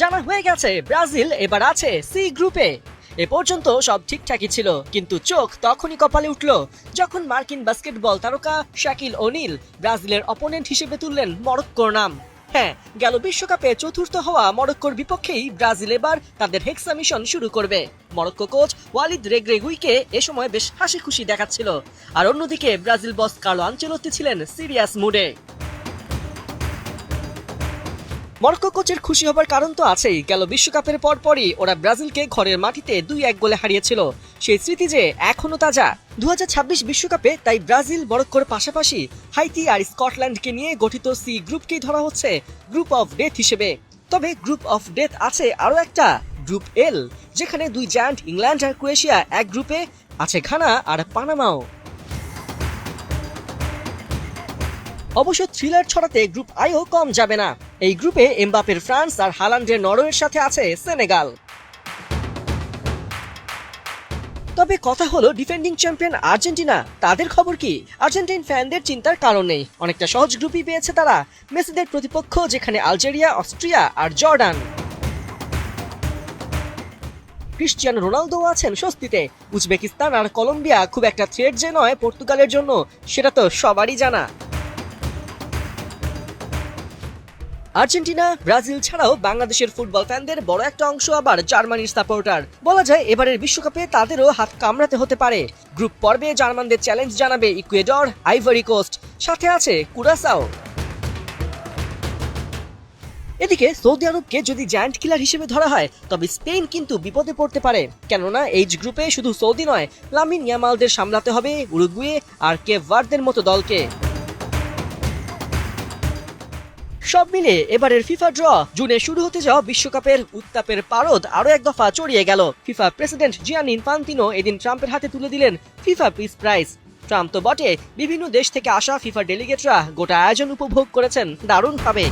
জানা হয়ে গেছে ব্রাজিল এবার আছে সি গ্রুপে এ। পর্যন্ত সব ঠিকঠাকই ছিল, কিন্তু চোখ তখনই কপালে উঠল যখন মার্কিন বাস্কেটবল তারকা শাকিল ওনিল ব্রাজিলের অপোনেন্ট হিসেবে তুললেন মরক্কোর নাম। হ্যাঁ গেল বিশ্বকাপে চতুর্থ হওয়া মরক্কোর বিপক্ষেই ব্রাজিল এবার তাদের হেক্সা মিশন শুরু করবে। মরক্কো কোচ ওয়ালিদ রেগ্রেগুইকে এ সময় বেশ হাসি খুশি দেখাচ্ছিল। আর অন্যদিকে ব্রাজিল বস কার্লো আঞ্চেলত্তি ছিলেন সিরিয়াস মুডে। মরক্কো কোচের খুশি হবার কারণ তো আছেই। গেল বিশ্বকাপের পরপরই ওরা ব্রাজিলকে ঘরের মাটিতে দুই এক গোলে হারিয়েছিল। সেই স্মৃতি যে এখনও তাজা। দু বিশ্বকাপে তাই ব্রাজিল, মরক্কোর পাশাপাশি হাইতি আর স্কটল্যান্ডকে নিয়ে গঠিত সি গ্রুপকেই ধরা হচ্ছে গ্রুপ অফ ডেথ হিসেবে। তবে গ্রুপ অফ ডেথ আছে আরও একটা গ্রুপ এল, যেখানে দুই জায়ান্ট ইংল্যান্ড আর ক্রোয়েশিয়া এক গ্রুপে, আছে ঘানা আর পানামাও। অবশ্য থ্রিলার ছড়াতে গ্রুপ আইও কম যাবে না। এই গ্রুপে এমবাপের ফ্রান্স আর হালান্ডের নরওয়ের সাথে আছে সেনেগাল। তবে কথা হলো ডিফেন্ডিং চ্যাম্পিয়ন আর্জেন্টিনা, তাদের খবর কি? আর্জেন্টাইন ফ্যানদের চিন্তার কারণ নেই। অনেকটা সহজ গ্রুপই পেয়েছে তারা। মেসিদের প্রতিপক্ষ, যেখানে আলজেরিয়া, অস্ট্রিয়া আর জর্ডান। ক্রিশ্চিয়ান রোনালদো আছেন স্বস্তিতে। উজবেকিস্তান আর কলম্বিয়া খুব একটা থ্রেট যে নয় পর্তুগালের জন্য, সেটা তো সবারই জানা। আর্জেন্টিনা, ব্রাজিল ছাড়াও বাংলাদেশের ফুটবল ফ্যানদের বড় একটা অংশ আবার জার্মানির সাপোর্টার। বলা যায়, এবারের বিশ্বকাপে তাদেরও হাত কামড়াতে হতে পারে। গ্রুপ পর্বে জার্মানদের চ্যালেঞ্জ জানাবে ইকুয়েডর আইভরি কোস্ট। সাথে আছে কুরাসাও। এদিকে সৌদি আরবকে যদি জায়ান্ট কিলার হিসেবে ধরা হয়, তবে স্পেন কিন্তু বিপদে পড়তে পারে। কেননা এইচ গ্রুপে শুধু সৌদি নয়, লামিন ইয়ামালদের সামলাতে হবে উরুগুয়ে আর কেভ ভার্দের মতো দলকে। সব মিলে এবারের ফিফা ড্র। জুনে শুরু হতে যাওয়া বিশ্বকাপের উত্তাপের পারদ আরও এক দফা চড়িয়ে গেল। ফিফা প্রেসিডেন্ট জিয়ান ইনফান্তিনো এদিন ট্রাম্পের হাতে তুলে দিলেন ফিফা পিস প্রাইজ। ট্রাম্প তো বটে, বিভিন্ন দেশ থেকে আসা ফিফা ডেলিগেটরা গোটা আয়োজন উপভোগ করেছেন দারুণভাবে।